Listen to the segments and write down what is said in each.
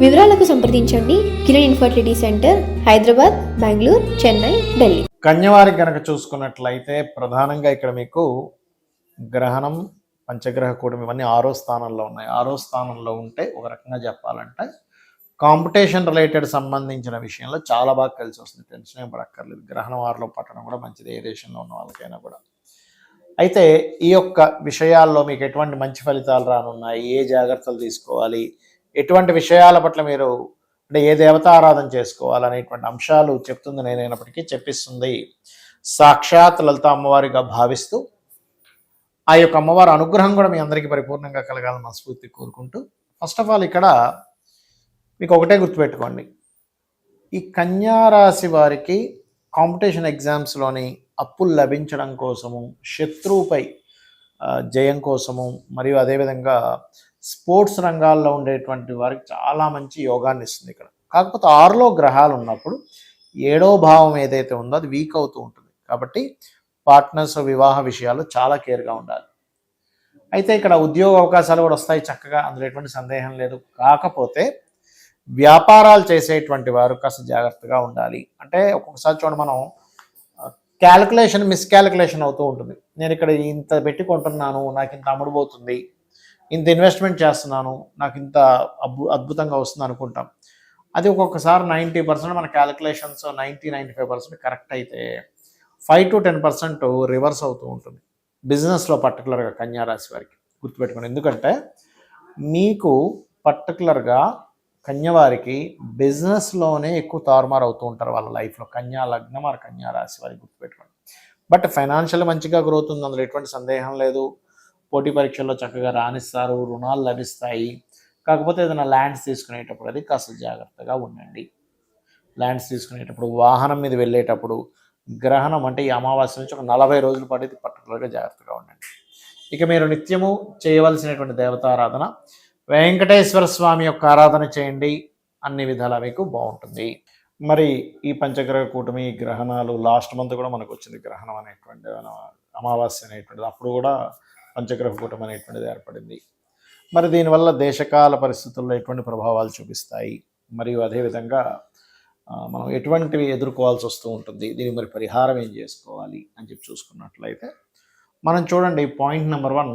వివరాలకు సంప్రదించండి. Kiran infertility centre Hyderabad Bengaluru Chennai Delhi. కన్యవారికి కనుక చూసుకున్నట్లయితే ప్రధానంగా ఇక్కడ మీకు గ్రహణం పంచగ్రహ కూటమి ఇవన్నీ ఆరో స్థానంలో ఉన్నాయి. ఆరో స్థానంలో ఉంటే ఒక రకంగా చెప్పాలంటే కాంపిటీషన్ రిలేటెడ్ సంబంధించిన విషయంలో చాలా బాగా కలిసి వస్తుంది. టెన్షన్ ఏం పడక్కర్లేదు. గ్రహణం వారిలో పట్టడం కూడా మంచిది. ఏ దేశంలో ఉన్న వాళ్ళకైనా కూడా. అయితే ఈ యొక్క విషయాల్లో మీకు ఎటువంటి మంచి ఫలితాలు రానున్నాయి? ఏ జాగ్రత్తలు తీసుకోవాలి? ఎటువంటి విషయాల పట్ల మీరు అంటే ఏ దేవత ఆరాధన చేసుకోవాలనేటువంటి అంశాలు చెప్తుంది నేనైనప్పటికీ చెప్పిస్తుంది. సాక్షాత్ లలిత అమ్మవారిగా భావిస్తూ ఆ యొక్క అమ్మవారి అనుగ్రహం కూడా మీ అందరికీ పరిపూర్ణంగా కలగాలని మనస్ఫూర్తి కోరుకుంటూ ఫస్ట్ ఆఫ్ ఆల్ ఇక్కడ మీకు ఒకటే గుర్తుపెట్టుకోండి. ఈ కన్యారాశి వారికి కాంపిటీషన్ ఎగ్జామ్స్లోని అప్పులు లభించడం కోసము శత్రువుపై జయం కోసము మరియు అదేవిధంగా స్పోర్ట్స్ రంగాల్లో ఉండేటువంటి వారికి చాలా మంచి యోగాన్ని ఇస్తుంది ఇక్కడ. కాకపోతే ఆరులో గ్రహాలు ఉన్నప్పుడు ఏడో భావం ఏదైతే ఉందో అది వీక్ అవుతూ ఉంటుంది. కాబట్టి పార్ట్నర్స్ వివాహ విషయాలు చాలా కేర్గా ఉండాలి. అయితే ఇక్కడ ఉద్యోగ అవకాశాలు కూడా వస్తాయి చక్కగా అందులో ఎటువంటి సందేహం లేదు. కాకపోతే వ్యాపారాలు చేసేటువంటి వారు కాస్త జాగ్రత్తగా ఉండాలి. అంటే ఒక్కొక్కసారి చూడండి మనం క్యాలిక్యులేషన్ మిస్క్యాలిక్యులేషన్ అవుతూ ఉంటుంది. నేను ఇక్కడ ఇంత పెట్టి కొంటున్నాను నాకు ఇంత అమ్ముడుపోతుంది ఇంత ఇన్వెస్ట్మెంట్ చేస్తున్నాను నాకు ఇంత అద్భు అద్భుతంగా వస్తుంది అనుకుంటాం. అది ఒక్కొక్కసారి నైంటీ పర్సెంట్ మన calculations ninety ninety five percent correct అయితే five to ten percent reverse అవుతూ ఉంటుంది. బిజినెస్లో పర్టికులర్గా కన్యారాశి వారికి గుర్తుపెట్టుకోండి. ఎందుకంటే మీకు పర్టికులర్గా కన్యవారికి బిజినెస్లోనే ఎక్కువ తారుమారు అవుతూ ఉంటారు వాళ్ళ లైఫ్లో కన్యా లగ్నం ఆర్ కన్యా రాశి వారికి గుర్తుపెట్టుకోండి. బట్ ఫైనాన్షియల్ మంచిగా గ్రోత్ ఉంది. అందులో ఎటువంటి సందేహం లేదు. పోటీ పరీక్షల్లో చక్కగా రాణిస్తారు రుణాలు లభిస్తాయి. కాకపోతే ఏదైనా ల్యాండ్స్ తీసుకునేటప్పుడు అది కాస్త జాగ్రత్తగా ఉండండి. ల్యాండ్స్ తీసుకునేటప్పుడు వాహనం మీద వెళ్ళేటప్పుడు గ్రహణం అంటే ఈ అమావాస్య నుంచి ఒక నలభై రోజుల పాటు ఇది పర్టికులర్గా జాగ్రత్తగా ఉండండి. ఇక మీరు నిత్యము చేయవలసినటువంటి దేవతారాధన వెంకటేశ్వర స్వామి యొక్క ఆరాధన చేయండి. అన్ని విధాలా మీకు బాగుంటుంది. మరి ఈ పంచగ్రహ కూటమి గ్రహణాలు లాస్ట్ మంత్ కూడా మనకు వచ్చింది గ్రహణం అనేటువంటి అమావాస్య అనేటువంటిది. అప్పుడు కూడా పంచగ్రహ కూటమి అనేటువంటిది ఏర్పడింది. మరి దీనివల్ల దేశకాల పరిస్థితుల్లో ఎటువంటి ప్రభావాలు చూపిస్తాయి? మరియు అదేవిధంగా మనం ఎటువంటివి ఎదుర్కోవాల్సి వస్తూ ఉంటుంది? దీని మరి పరిహారం ఏం చేసుకోవాలి? అని చెప్పి చూసుకున్నట్లయితే మనం చూడండి point number one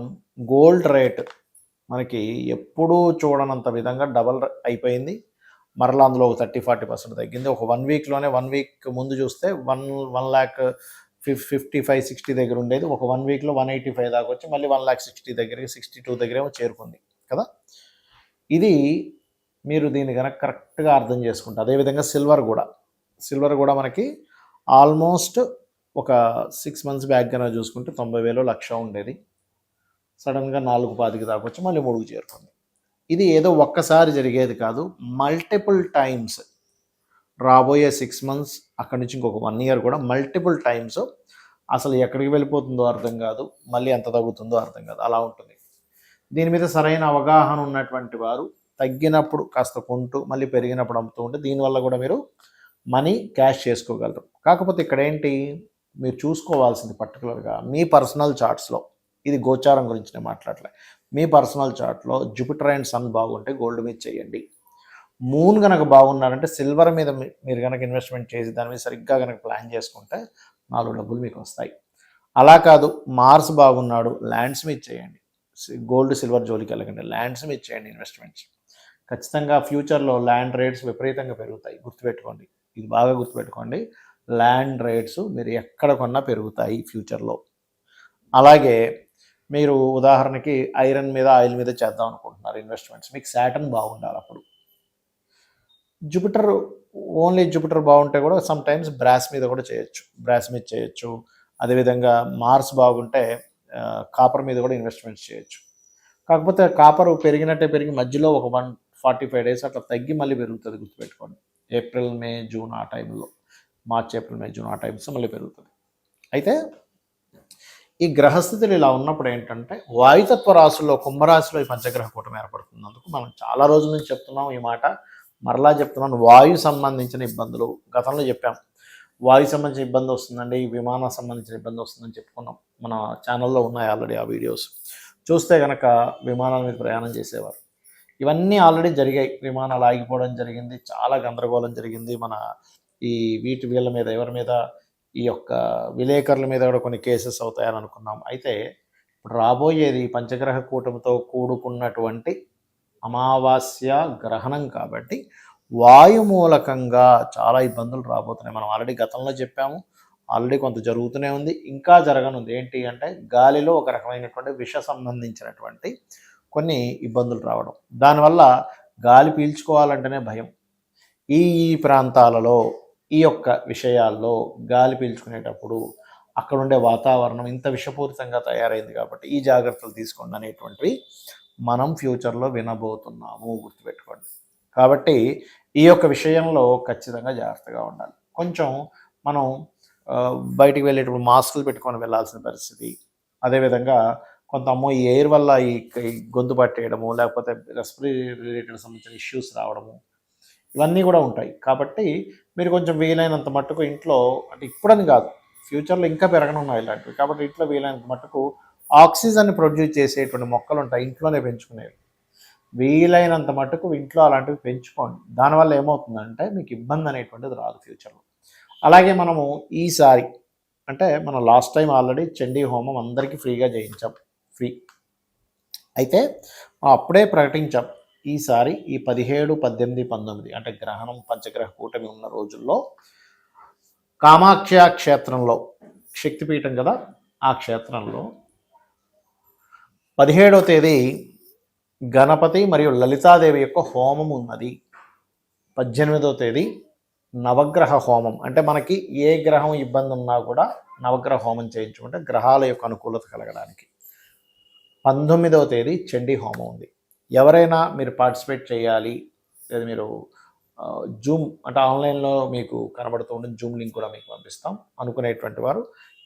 gold rate మనకి ఎప్పుడూ చూడనంత విధంగా డబల్ అయిపోయింది. మరలా అందులో ఒక థర్టీ ఫార్టీ పర్సెంట్ తగ్గింది. ఒక వన్ వీక్లోనే వన్ వీక్ ముందు చూస్తే one one lakh fifty five sixty దగ్గర ఉండేది. ఒక వన్ వీక్లో వన్ ఎయిటీ ఫైవ్ దాకా వచ్చి మళ్ళీ వన్ ల్యాక్ సిక్స్టీ దగ్గరికి సిక్స్టీ టూ దగ్గరేమో చేరుకుంది కదా? ఇది మీరు దీన్ని కనుక కరెక్ట్గా అర్థం చేసుకుంటే అదేవిధంగా సిల్వర్ కూడా. సిల్వర్ కూడా మనకి ఆల్మోస్ట్ ఒక సిక్స్ మంత్స్ బ్యాక్ కనుక చూసుకుంటే తొంభై వేలు లక్ష ఉండేది. సడన్గా నాలుగు పాతికి దాకా వచ్చి మళ్ళీ మూడుకు చేరుకుంది. ఇది ఏదో ఒక్కసారి జరిగేది కాదు. మల్టిపుల్ టైమ్స్ రాబోయే సిక్స్ మంత్స్ అక్కడి నుంచి ఇంకొక వన్ ఇయర్ కూడా మల్టిపుల్ టైమ్స్ అసలు ఎక్కడికి వెళ్ళిపోతుందో అర్థం కాదు మళ్ళీ ఎంత తగ్గుతుందో అర్థం కాదు. అలా ఉంటుంది. దీని మీద సరైన అవగాహన ఉన్నటువంటి వారు తగ్గినప్పుడు కాస్త కొంటూ మళ్ళీ పెరిగినప్పుడు అమ్ముతూ ఉంటే దీనివల్ల కూడా మీరు మనీ క్యాష్ చేసుకోగలరు. కాకపోతే ఇక్కడ ఏంటి? మీరు చూసుకోవాల్సింది పర్టికులర్గా మీ పర్సనల్ చార్ట్స్లో ఇది గోచారం గురించి నేను మాట్లాడలే. మీ పర్సనల్ చార్ట్లో జూపిటర్ అండ్ సన్ బాగుంటే గోల్డ్ మీద చేయండి. మూన్ కనుక బాగున్నారంటే సిల్వర్ మీద మీరు కనుక ఇన్వెస్ట్మెంట్ చేసి దాని మీద సరిగ్గా కనుక ప్లాన్ చేసుకుంటే నాలుగు డబ్బులు మీకు వస్తాయి. అలా కాదు మార్స్ బాగున్నాడు ల్యాండ్స్ మీద చేయండి. గోల్డ్ సిల్వర్ జోలికి వెళ్ళకండి ల్యాండ్స్ మీద చేయండి ఇన్వెస్ట్మెంట్స్. ఖచ్చితంగా ఫ్యూచర్లో ల్యాండ్ రేట్స్ విపరీతంగా పెరుగుతాయి గుర్తుపెట్టుకోండి. ఇది బాగా గుర్తుపెట్టుకోండి ల్యాండ్ రేట్స్ మీరు ఎక్కడ కొన్నా పెరుగుతాయి ఫ్యూచర్లో. అలాగే మీరు ఉదాహరణకి ఐరన్ మీద ఆయిల్ మీద చేద్దాం అనుకుంటున్నారు ఇన్వెస్ట్మెంట్స్. మీకు శాటన్ బాగుండాలి. జూపిటర్ ఓన్లీ జూపిటర్ బాగుంటే కూడా సమ్ టైమ్స్ బ్రాస్ మీద కూడా చేయొచ్చు. బ్రాస్ మీద చేయొచ్చు. అదేవిధంగా మార్స్ బాగుంటే కాపర్ మీద కూడా ఇన్వెస్ట్మెంట్స్ చేయొచ్చు. కాకపోతే కాపర్ పెరిగినట్టే పెరిగి మధ్యలో ఒక వన్ ఫార్టీ ఫైవ్ డేస్ అట్లా తగ్గి మళ్ళీ పెరుగుతుంది గుర్తుపెట్టుకోండి. ఏప్రిల్ మే జూన్ ఆ టైంలో మార్చ్ ఏప్రిల్ మే జూన్ ఆ టైమ్స్ మళ్ళీ పెరుగుతుంది. అయితే ఈ గ్రహస్థితులు ఇలా ఉన్నప్పుడు ఏంటంటే వాయుతత్వ రాశుల్లో కుంభరాశిలో ఈ పంచగ్రహ కూటమి ఏర్పడుతున్నందుకు మనం చాలా రోజుల నుంచి చెప్తున్నాం ఈ మాట. మరలా చెప్తున్నాను వాయు సంబంధించిన ఇబ్బందులు గతంలో చెప్పాం. వాయు సంబంధించిన ఇబ్బంది వస్తుందండి ఈ విమానం సంబంధించిన ఇబ్బంది వస్తుందని చెప్పుకున్నాం. మన ఛానల్లో ఉన్నాయి ఆల్రెడీ ఆ వీడియోస్ చూస్తే కనుక విమానాల మీద ప్రయాణం చేసేవారు. ఇవన్నీ ఆల్రెడీ జరిగాయి. విమానాలు ఆగిపోవడం జరిగింది చాలా గందరగోళం జరిగింది. మన ఈ వీటి వీళ్ళ మీద ఎవరి మీద ఈ యొక్క విలేకరుల మీద కూడా కొన్ని కేసెస్ అవుతాయని అనుకున్నాం. అయితే ఇప్పుడు రాబోయేది పంచగ్రహ కూటమితో కూడుకున్నటువంటి అమావాస్య గ్రహణం కాబట్టి వాయుమూలకంగా చాలా ఇబ్బందులు రాబోతున్నాయి. మనం ఆల్రెడీ గతంలో చెప్పాము ఆల్రెడీ కొంత జరుగుతూనే ఉంది ఇంకా జరగనుంది. ఏంటి అంటే గాలిలో ఒక రకమైనటువంటి విష సంబంధించినటువంటి కొన్ని ఇబ్బందులు రావడం. దానివల్ల గాలి పీల్చుకోవాలంటేనే భయం. ఈ ఈ ప్రాంతాలలో ఈ యొక్క విషయాల్లో గాలి పీల్చుకునేటప్పుడు అక్కడ ఉండే వాతావరణం ఇంత విషపూరితంగా తయారైంది కాబట్టి ఈ జాగ్రత్తలు తీసుకోండి అనేటువంటివి మనం ఫ్యూచర్లో వినబోతున్నాము గుర్తుపెట్టుకోండి. కాబట్టి ఈ యొక్క విషయంలో ఖచ్చితంగా జాగ్రత్తగా ఉండాలి. కొంచెం మనం బయటికి వెళ్ళేటప్పుడు మాస్కులు పెట్టుకొని వెళ్ళాల్సిన పరిస్థితి. అదేవిధంగా కొంత అమ్మో ఈ ఎయిర్ వల్ల ఈ ఈ గొంతు పట్టేయడము లేకపోతే రెస్పిరీ రిలేటెడ్ సంబంధించిన ఇష్యూస్ రావడము ఇవన్నీ కూడా ఉంటాయి. కాబట్టి మీరు కొంచెం వీలైనంత మట్టుకు ఇంట్లో అంటే ఇప్పుడని కాదు ఫ్యూచర్లో ఇంకా పెరగనున్నాయి ఇలాంటివి. కాబట్టి ఇంట్లో వీలైనంత మట్టుకు ఆక్సిజన్ ప్రొడ్యూస్ చేసేటువంటి మొక్కలు ఉంటాయి ఇంట్లోనే పెంచుకునేవి. వీలైనంత మటుకు ఇంట్లో అలాంటివి పెంచుకోండి. దానివల్ల ఏమవుతుందంటే మీకు ఇబ్బంది అనేటువంటిది రాదు ఫ్యూచర్లో. అలాగే మనము ఈసారి అంటే మనం లాస్ట్ టైం ఆల్రెడీ చండీ హోమం అందరికీ ఫ్రీగా చేయించాం. ఫ్రీ. అయితే అప్పుడే ప్రకటించాం ఈసారి ఈ పదిహేడు పద్దెనిమిది పంతొమ్మిది అంటే గ్రహణం పంచగ్రహ కూటమి ఉన్న రోజుల్లో కామాఖ్య క్షేత్రంలో శక్తిపీఠం కదా ఆ క్షేత్రంలో పదిహేడవ తేదీ గణపతి మరియు లలితాదేవి యొక్క హోమం ఉన్నది. పద్దెనిమిదవ తేదీ నవగ్రహ హోమం. అంటే మనకి ఏ గ్రహం ఇబ్బంది ఉన్నా కూడా నవగ్రహ హోమం చేయించుకుంటే గ్రహాల యొక్క అనుకూలత కలగడానికి. పంతొమ్మిదవ తేదీ చండీ హోమం ఉంది. ఎవరైనా మీరు పార్టిసిపేట్ చేయాలి లేదా మీరు జూమ్ అంటే ఆన్లైన్లో మీకు కనబడుతూ ఉండే జూమ్ లింక్ కూడా మీకు పంపిస్తాం. అనుకునేటువంటి వారు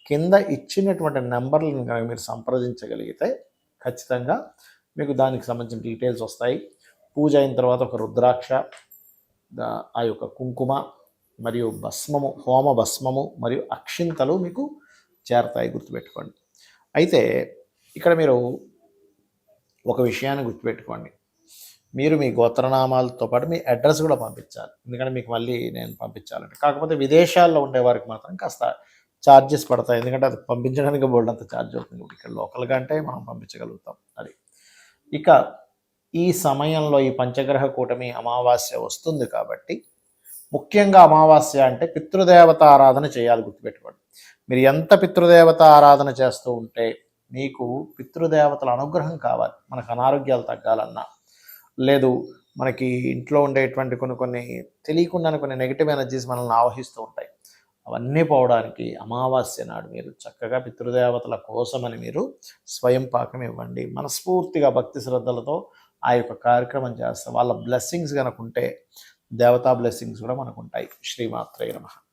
కింద ఇచ్చినటువంటి నెంబర్లను కనుక మీరు సంప్రదించగలిగితే ఖచ్చితంగా మీకు దానికి సంబంధించిన డీటెయిల్స్ వస్తాయి. పూజ అయిన తర్వాత ఒక రుద్రాక్ష ఆ యొక్క కుంకుమ మరియు భస్మము హోమ భస్మము మరియు అక్షింతలు మీకు చేరతాయి గుర్తుపెట్టుకోండి. అయితే ఇక్కడ మీరు ఒక విషయాన్ని గుర్తుపెట్టుకోండి. మీరు మీ గోత్రనామాలతో పాటు మీ అడ్రస్ కూడా పంపించాలి. ఎందుకంటే మీకు మళ్ళీ నేను పంపించాలంటే కాకపోతే విదేశాల్లో ఉండేవారికి మాత్రం కాస్త ఛార్జెస్ పడతాయి. ఎందుకంటే అది పంపించడానికి బోల్డ్ అంత ఛార్జ్ అవుతుంది. ఇక్కడ లోకల్గా అంటే మనం పంపించగలుగుతాం. అది. ఇక ఈ సమయంలో ఈ పంచగ్రహ కూటమి అమావాస్య వస్తుంది కాబట్టి ముఖ్యంగా అమావాస్య అంటే పితృదేవత ఆరాధన చేయాలి గుర్తుపెట్టుకోండి. మీరు ఎంత పితృదేవత ఆరాధన చేస్తూ ఉంటే మీకు పితృదేవతల అనుగ్రహం కావాలి. మనకు అనారోగ్యాలు తగ్గాలన్నా. లేదు మనకి ఇంట్లో ఉండేటువంటి కొన్ని కొన్ని తెలియకుండా కొన్ని నెగిటివ్ ఎనర్జీస్ మనల్ని ఆవహిస్తూ ఉంటాయి. అవన్నీ పోవడానికి అమావాస్య నాడు మీరు చక్కగా పితృదేవతల కోసమని మీరు స్వయం పాకం ఇవ్వండి. మనస్ఫూర్తిగా భక్తి శ్రద్ధలతో ఆ యొక్క కార్యక్రమం చేస్తే వాళ్ళ బ్లెస్సింగ్స్ కనుక ఉంటే దేవతా బ్లెస్సింగ్స్ కూడా మనకు ఉంటాయి శ్రీమాత్రే నమః.